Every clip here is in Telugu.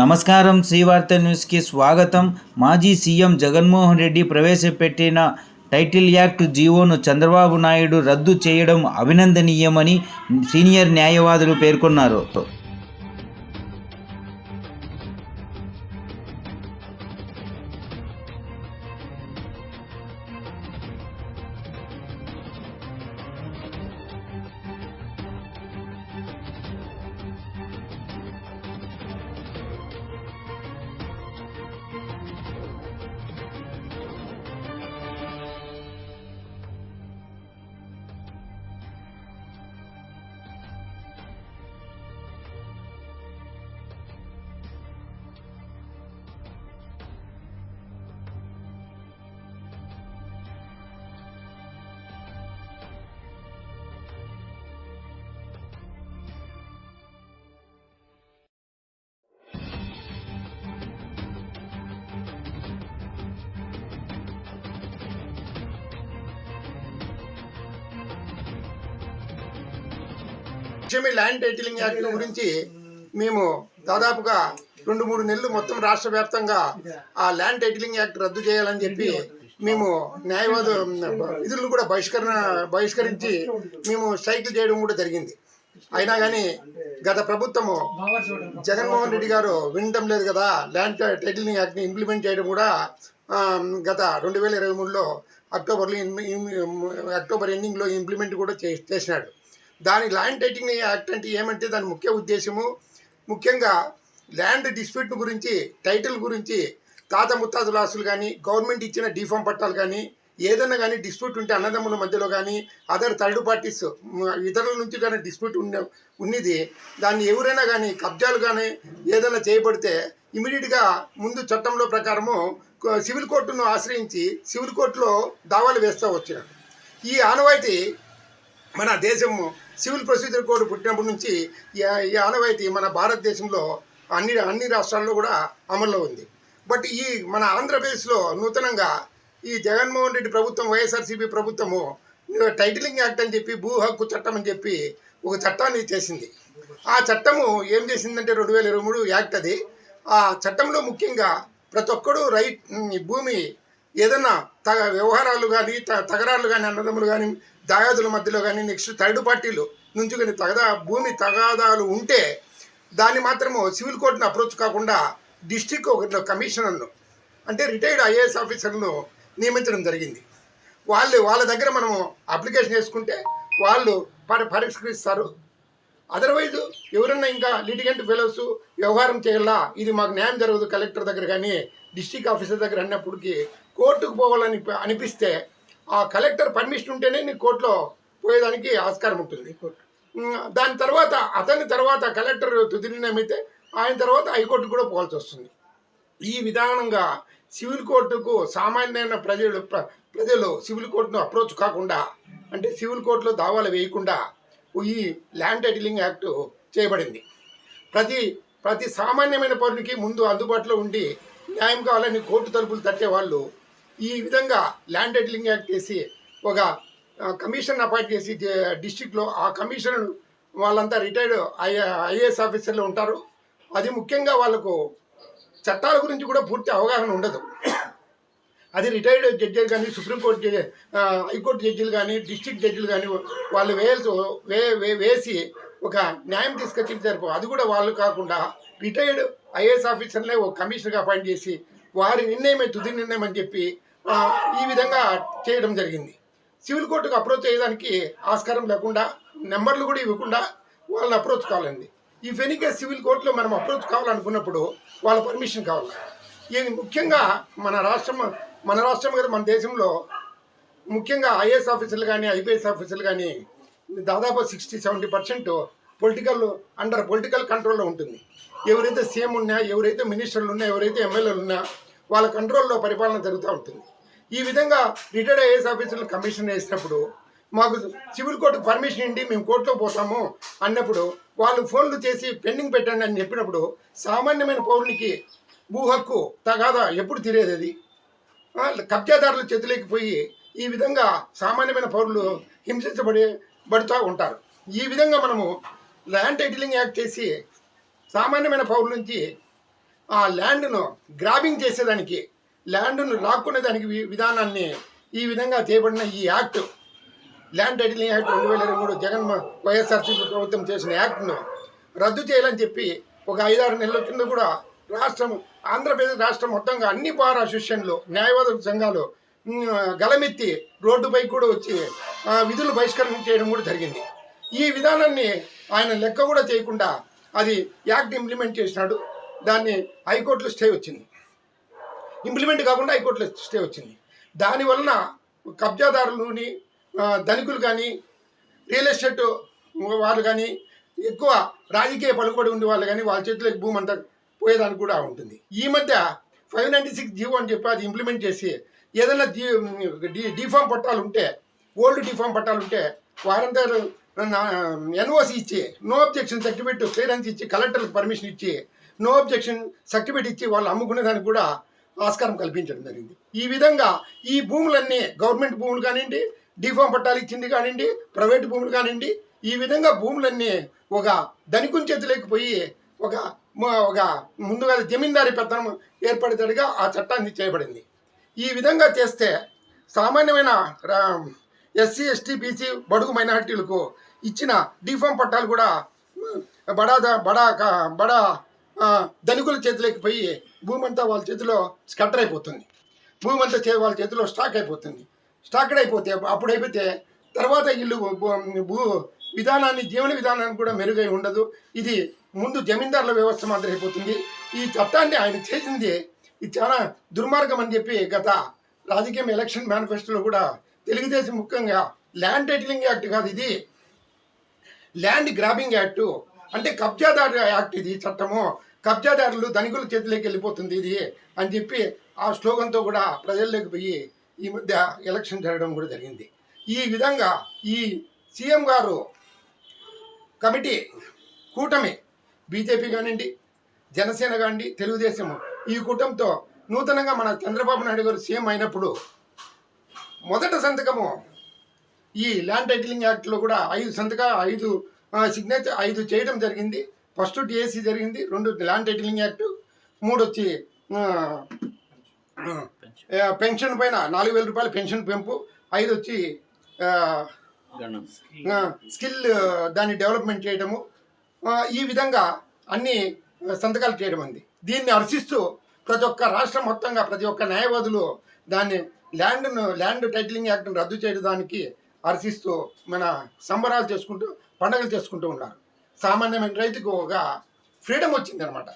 నమస్కారం. శ్రీవార్త న్యూస్కి స్వాగతం. మాజీ సీఎం జగన్మోహన్ రెడ్డి ప్రవేశపెట్టిన టైటిల్ యాక్ట్ జీవోను చంద్రబాబు నాయుడు రద్దు చేయడం అభినందనీయమని సీనియర్ న్యాయవాదులు పేర్కొన్నారు. లక్ష్మీ ల్యాండ్ టైటిలింగ్ యాక్ట్ గురించి మేము దాదాపుగా రెండు మూడు నెలలు మొత్తం రాష్ట్ర వ్యాప్తంగా ఆ ల్యాండ్ టైటిలింగ్ యాక్ట్ రద్దు చేయాలని చెప్పి మేము న్యాయవాద విధులను కూడా బహిష్కరణ బహిష్కరించి మేము స్ట్రైకులు చేయడం కూడా జరిగింది. అయినా కానీ గత ప్రభుత్వము జగన్మోహన్ రెడ్డి గారు వినటం లేదు కదా ల్యాండ్ టైటిలింగ్ యాక్ట్ని ఇంప్లిమెంట్ చేయడం కూడా గత రెండు వేల ఇరవై మూడులో అక్టోబర్లో అక్టోబర్ ఎండింగ్లో ఇంప్లిమెంట్ కూడా చేసినాడు. దాని ల్యాండ్ టైటింగ్ యాక్ట్ అంటే ఏమంటే దాని ముఖ్య ఉద్దేశము ముఖ్యంగా ల్యాండ్ డిస్ప్యూట్ గురించి టైటిల్ గురించి తాత ముత్తాతల ఆస్తులు కానీ గవర్నమెంట్ ఇచ్చిన డిఫామ్ పట్టాలు కానీ ఏదైనా కానీ డిస్ప్యూట్ ఉంటే అన్నదమ్ముల మధ్యలో కానీ అదర్ థర్డ్ పార్టీస్ ఇతరుల నుంచి కానీ డిస్ప్యూట్ ఉన్న ఉన్నది. దాన్ని ఎవరైనా కానీ కబ్జాలు కానీ ఏదైనా చేయబడితే ఇమీడియట్గా ముందు చట్టంలో ప్రకారము సివిల్ కోర్టును ఆశ్రయించి సివిల్ కోర్టులో దావాలు వేస్తూ వచ్చినారు ఈ ఆనవాయితీ మన దేశము సివిల్ ప్రొసీజర్ కోడ్ పుట్టినప్పటి నుంచి ఈ- ఆనవాయితీ మన భారతదేశంలో అన్ని అన్ని రాష్ట్రాల్లో కూడా అమల్లో ఉంది. బట్ ఈ మన ఆంధ్రప్రదేశ్లో నూతనంగా ఈ జగన్మోహన్ రెడ్డి ప్రభుత్వం వైఎస్ఆర్సీపీ ప్రభుత్వము టైటిలింగ్ యాక్ట్ అని చెప్పి భూ హక్కు చట్టం అని చెప్పి ఒక చట్టాన్ని చేసింది. ఆ చట్టము ఏం చేసిందంటే రెండు వేల ఇరవై మూడు యాక్ట్ అది. ఆ చట్టంలో ముఖ్యంగా ప్రతి ఒక్కడు రైట్ భూమి ఏదన్నా తగ వ్యవహారాలు కానీ త తగరాలు కానీ అన్నదమ్ములు కానీ దాయాదుల మధ్యలో కానీ నెక్స్ట్ థర్డ్ పార్టీలు నుంచి కానీ తగదా భూమి తగాదాలు ఉంటే దాన్ని మాత్రము సివిల్ కోర్టును అప్రోచ్ కాకుండా డిస్టిక్ ఒక కమిషనర్ను అంటే రిటైర్డ్ ఐఏఎస్ ఆఫీసర్ను నియమించడం జరిగింది. వాళ్ళు వాళ్ళ దగ్గర మనము అప్లికేషన్ వేసుకుంటే వాళ్ళు పరి పరిష్కరిస్తారు. అదర్వైజ్ ఎవరన్నా ఇంకా లిటిగెంట్ ఫెలోస్ వ్యవహారం చేయాలా? ఇది మాకు న్యాయం జరగదు కలెక్టర్ దగ్గర కానీ డిస్టిక్ ఆఫీసర్ దగ్గర అన్నప్పటికీ కోర్టుకు పోవాలని అనిపిస్తే ఆ కలెక్టర్ పర్మిషన్ ఉంటేనే నీ కోర్టులో పోయేదానికి ఆస్కారం ఉంటుంది. దాని తర్వాత అతని తర్వాత కలెక్టర్ తుది నిర్ణయం అయితే ఆయన తర్వాత హైకోర్టు కూడా పోవాల్సి వస్తుంది. ఈ విధానంగా సివిల్ కోర్టుకు సామాన్యమైన ప్రజలు ప్ర- ప్రజలు సివిల్ కోర్టును అప్రోచ్ కాకుండా అంటే సివిల్ కోర్టులో దావాలు వేయకుండా ఈ ల్యాండ్ టైటిలింగ్ యాక్ట్ చేయబడింది. ప్రతి ప్రతి సామాన్యమైన పౌరునికి ముందు అందుబాటులో ఉండి న్యాయం కావాలని కోర్టు తలుపులు తట్టే వాళ్ళు ఈ విధంగా ల్యాండ్ టైటిలింగ్ యాక్ట్ చేసి ఒక కమిషన్ అపాయింట్ చేసి డిస్టిక్లో ఆ కమిషన్ వాళ్ళంతా రిటైర్డ్ ఐఏ ఐఏఎస్ ఆఫీసర్లు ఉంటారు. అది ముఖ్యంగా వాళ్ళకు చట్టాల గురించి కూడా పూర్తి అవగాహన ఉండదు. అది రిటైర్డ్ జడ్జిలు కానీ సుప్రీంకోర్టు జడ్జి హైకోర్టు జడ్జిలు కానీ డిస్ట్రిక్ట్ జడ్జిలు కానీ వాళ్ళు వేయాల్సి వే వే- వేసి ఒక న్యాయం తీసుకొచ్చి సరిపో అది కూడా వాళ్ళు కాకుండా రిటైర్డ్ ఐఏఎస్ ఆఫీసర్లే ఒక కమిషనర్గా అపాయింట్ చేసి వారి నిర్ణయమే తుది నిర్ణయం అని చెప్పి ఈ విధంగా చేయడం జరిగింది. సివిల్ కోర్టుకు అప్రోచ్ చేయడానికి ఆస్కారం లేకుండా నెంబర్లు కూడా ఇవ్వకుండా వాళ్ళని అప్రోచ్ కావాలండి. ఈ ఫెనికే సివిల్ కోర్టులో మనం అప్రోచ్ కావాలనుకున్నప్పుడు వాళ్ళ పర్మిషన్ కావాలి. ఇది ముఖ్యంగా మన రాష్ట్రం మన రాష్ట్రం కదా మన దేశంలో ముఖ్యంగా ఐఏఎస్ ఆఫీసర్లు కానీ ఐపీఎస్ ఆఫీసర్లు కానీ దాదాపు sixty seventy percent political under political కంట్రోల్లో ఉంటుంది. ఎవరైతే సీఎం ఉన్నా ఎవరైతే మినిస్టర్లు ఉన్నా ఎవరైతే ఎమ్మెల్యేలు ఉన్నా వాళ్ళ కంట్రోల్లో పరిపాలన జరుగుతూ ఉంటుంది. ఈ విధంగా రిటైర్డ్ ఐఏఎస్ ఆఫీసర్లు కమిషన్ వేసినప్పుడు మాకు సివిల్ కోర్టుకు పర్మిషన్ ఇండి మేము కోర్టులో పోతాము అన్నప్పుడు వాళ్ళు ఫోన్లు చేసి పెండింగ్ పెట్టండి అని చెప్పినప్పుడు సామాన్యమైన పౌరునికి భూ హక్కు తగాదా ఎప్పుడు తీరేది అది? కబ్జాదారులు కబ్జాదారుల చేతులకి పోయి ఈ విధంగా సామాన్యమైన పౌరులు హింసించబడి పడుతూ ఉంటారు. ఈ విధంగా మనము ల్యాండ్ టైటిలింగ్ యాక్ట్ చేసి సామాన్యమైన పౌరుల నుంచి ఆ ల్యాండ్ను గ్రాబింగ్ చేసేదానికి ల్యాండ్ను లాక్కునే దానికి విధానాన్ని ఈ విధంగా చేయబడిన ఈ యాక్ట్ ల్యాండ్ టైటిలింగ్ యాక్ట్ రెండు వేల ఇరవై మూడు జగన్ వైఎస్ఆర్సీపీ ప్రభుత్వం చేసిన యాక్ట్ను రద్దు చేయాలని చెప్పి ఒక ఐదారు నెలల కింద కూడా రాష్ట్రం ఆంధ్రప్రదేశ్ రాష్ట్రం మొత్తంగా అన్ని బార్ అసోసియేషన్లు న్యాయవాద సంఘాలు గలమెత్తి రోడ్డుపై కూడా వచ్చి విధులు బహిష్కరణ చేయడం కూడా జరిగింది. ఈ విధానాన్ని ఆయన లెక్క కూడా చేయకుండా అది యాక్ట్ ఇంప్లిమెంట్ చేసినాడు. దాన్ని హైకోర్టులో స్టే వచ్చింది. ఇంప్లిమెంట్ కాకుండా హైకోర్టులో స్టే వచ్చింది. దానివలన కబ్జాదారులుని ధనికులు కానీ రియల్ ఎస్టేట్ వాళ్ళు కానీ ఎక్కువ రాజకీయ పలుకుబడి ఉండే వాళ్ళు కానీ వాళ్ళ చేతిలోకి భూమి అంతా పోయేదానికి కూడా ఉంటుంది. ఈ మధ్య ఫైవ్ నైంటీ సిక్స్ జీవో అని చెప్పి అది ఇంప్లిమెంట్ చేసి ఏదైనా డి డిఫామ్ పట్టాలు ఉంటే ఓల్డ్ డిఫామ్ పట్టాలు ఉంటే వారంతా ఎన్ఓసి ఇచ్చి నో అబ్జెక్షన్ సర్టిఫికెట్ క్లియరెన్స్ ఇచ్చి కలెక్టర్కి పర్మిషన్ ఇచ్చి నో అబ్జెక్షన్ సర్టిఫికెట్ ఇచ్చి వాళ్ళు అమ్ముకునే దానికి కూడా ఆస్కారం కల్పించడం జరిగింది. ఈ విధంగా ఈ భూములన్నీ గవర్నమెంట్ భూములు కానివ్వండి డిఫామ్ పట్టాలు ఇచ్చింది కానివ్వండి ప్రైవేట్ భూములు కానివ్వండి ఈ విధంగా భూములన్నీ ఒక ధనికుని చేతిలోకి పోయి ఒక ఒక ముందుగా జమీందారీ పెత్తనం ఏర్పడేటట్టుగా ఆ చట్టాన్ని చేయబడింది. ఈ విధంగా చేస్తే సామాన్యమైన ఎస్సీ ఎస్టీ బీసీ బడుగు మైనారిటీలకు ఇచ్చిన డిఫామ్ పట్టాలు కూడా బడా బడా బడా ధనికుల చేతిలోకి పోయి భూమి అంతా వాళ్ళ చేతిలో స్కట్టర్ అయిపోతుంది. భూమి అంతా చే- వాళ్ళ చేతిలో స్టాక్ అయిపోతుంది. స్టాక్డ్ అయిపోతే అప్పుడు అయిపోతే తర్వాత ఇల్లు భూ- విధానాన్ని జీవన విధానాన్ని కూడా మెరుగై ఉండదు. ఇది ముందు జమీందారుల వ్యవస్థ మాత్రం అయిపోతుంది. ఈ చట్టాన్ని ఆయన చేసింది ఇది చాలా దుర్మార్గం అని చెప్పి గత రాజకీయం ఎలక్షన్ మేనిఫెస్టోలో కూడా తెలుగుదేశం ముఖ్యంగా ల్యాండ్ టైటిలింగ్ యాక్ట్ కాదు ఇది. ల్యాండ్ గ్రాబింగ్ యాక్టు అంటే కబ్జాదారు యాక్ట్ ఇది చట్టము. కబ్జాదారులు ధనికుల చేతిలోకి వెళ్ళిపోతుంది ఇది అని చెప్పి ఆ స్లోగన్తో కూడా ప్రజల్లోకి పోయి ఈ మధ్య ఎలక్షన్ జరగడం కూడా జరిగింది. ఈ విధంగా ఈ సీఎం గారు కమిటీ కూటమి బీజేపీ కానివ్వండి జనసేన కానివ్వండి తెలుగుదేశం ఈ కూటమితో నూతనంగా మన చంద్రబాబు నాయుడు గారు సీఎం అయినప్పుడు మొదట సంతకము ఈ ల్యాండ్ టైటిలింగ్ యాక్ట్లో కూడా ఐదు సంతక ఐదు సిగ్నేచర్ ఐదు చేయడం జరిగింది. ఫస్ట్ టీఏసీ జరిగింది రెండు ల్యాండ్ టైటిలింగ్ యాక్ట్ మూడు వచ్చి పెన్షన్ పైన నాలుగు వేల రూపాయల పెన్షన్ పెంపు ఐదు వచ్చి స్కిల్ దాన్ని డెవలప్మెంట్ చేయడము ఈ విధంగా అన్ని సంతకాలు చేయడం ఉంది దీన్ని హర్షిస్తూ ప్రతి ఒక్క రాష్ట్రం మొత్తంగా ప్రతి ఒక్క న్యాయవాదులు దాన్ని ల్యాండ్ను ల్యాండ్ టైటిలింగ్ యాక్ట్ను రద్దు చేయడానికి హర్షిస్తూ మన సంబరాలు చేసుకుంటూ పండుగలు చేసుకుంటూ ఉన్నారు. సామాన్యమైన రైతుకు ఒక ఫ్రీడమ్ వచ్చిందనమాట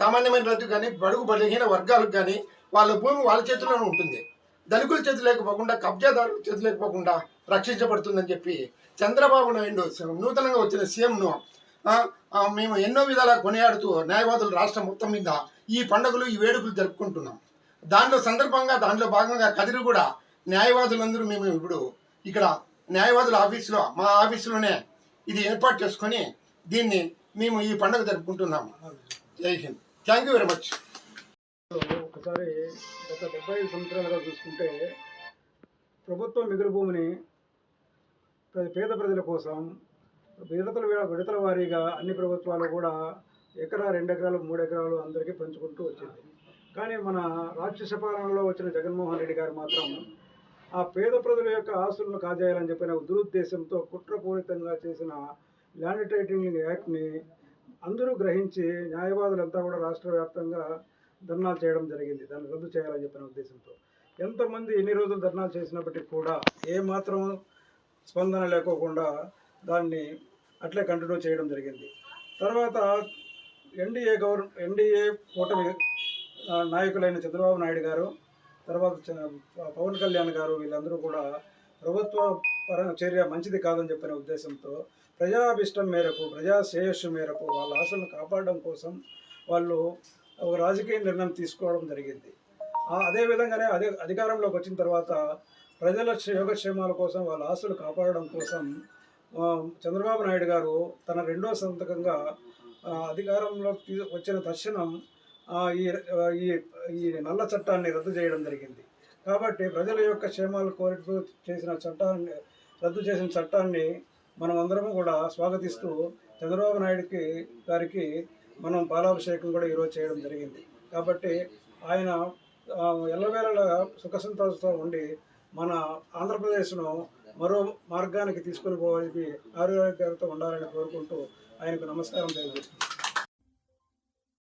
సామాన్యమైన రైతు కానీ బడుగు బలహీన వర్గాలకు కానీ వాళ్ళ భూమి వాళ్ళ చేతిలోనే ఉంటుంది. ధనికుల చేతి లేకపోకుండా కబ్జాదారుల చేతి లేకపోకుండా రక్షించబడుతుందని చెప్పి చంద్రబాబు నాయుడు నూతనంగా వచ్చిన సీఎంను మేము ఎన్నో విధాలా కొనియాడుతూ న్యాయవాదులు రాష్ట్రం మొత్తం మీద ఈ పండుగలు ఈ వేడుకలు జరుపుకుంటున్నాం. దాంట్లో సందర్భంగా దాంట్లో భాగంగా కదిరి కూడా న్యాయవాదులందరూ మేము ఇప్పుడు ఇక్కడ న్యాయవాదుల ఆఫీసులో మా ఆఫీసులోనే ఇది ఏర్పాటు చేసుకొని దీన్ని మేము ఈ పండుగ జరుపుకుంటున్నాము. జై Hind. Thank you very much. ఒకసారి గత డెబ్బై ఐదు సంవత్సరాలుగా చూసుకుంటే ప్రభుత్వం మిగులు భూమిని పేద ప్రజల కోసం విడతల విడతల వారీగా అన్ని ప్రభుత్వాలు కూడా ఎకరా రెండు ఎకరాలు మూడు ఎకరాలు అందరికీ పంచుకుంటూ వచ్చింది. కానీ మన రాక్షస పాలనలో వచ్చిన జగన్మోహన్ రెడ్డి గారు మాత్రం ఆ పేద ప్రజల యొక్క ఆస్తులను కాజేయాలని చెప్పిన దురుద్దేశంతో కుట్రపూరితంగా చేసిన ల్యాండ్ టైటిలింగ్ యాక్ట్ని అందరూ గ్రహించి న్యాయవాదులంతా కూడా రాష్ట్ర వ్యాప్తంగా ధర్నాలు చేయడం జరిగింది. దాన్ని రద్దు చేయాలని చెప్పిన ఉద్దేశంతో. ఎంతమంది ఎన్ని రోజులు ధర్నాలు చేసినప్పటికీ కూడా ఏమాత్రం స్పందన లేకోకుండా దాన్ని అట్లే కంటిన్యూ చేయడం జరిగింది. తర్వాత ఎన్డీఏ గవర్న ఎన్డీఏ కూటమి నాయకులైన చంద్రబాబు నాయుడు గారు తర్వాత చ- పవన్ కళ్యాణ్ గారు వీళ్ళందరూ కూడా ప్రభుత్వ పర చర్య మంచిది కాదని చెప్పిన ఉద్దేశంతో ప్రజాభిష్టం మేరకు ప్రజా శ్రేయస్సు మేరకు వాళ్ళ ఆశలను కాపాడడం కోసం వాళ్ళు ఒక రాజకీయ నిర్ణయం తీసుకోవడం జరిగింది. అదే విధంగానే అదే అధికారంలోకి వచ్చిన తర్వాత ప్రజల యోగక్షేమాల కోసం వాళ్ళ ఆశలు కాపాడడం కోసం చంద్రబాబు నాయుడు గారు తన రెండో సంతకంగా అధికారంలో తీ- వచ్చిన తక్షణం ఈ ఈ ఈ నల్ల చట్టాన్ని రద్దు చేయడం జరిగింది. కాబట్టి ప్రజల యొక్క క్షేమాలు కోరుతూ చేసిన చట్టాన్ని రద్దు చేసిన చట్టాన్ని మనం అందరము కూడా స్వాగతిస్తూ చంద్రబాబు నాయుడుకి గారికి మనం పాలాభిషేకం కూడా ఈరోజు చేయడం జరిగింది. కాబట్టి ఆయన ఆ, ఎల్లవేళలా సుఖ సంతోషంతో ఉండి మన ఆంధ్రప్రదేశ్ను మరో మార్గానికి తీసుకొని పోవాలి ఆరోగ్యాలతో ఉండాలని కోరుకుంటూ ఆయనకు నమస్కారం తెలియజేస్తున్నాను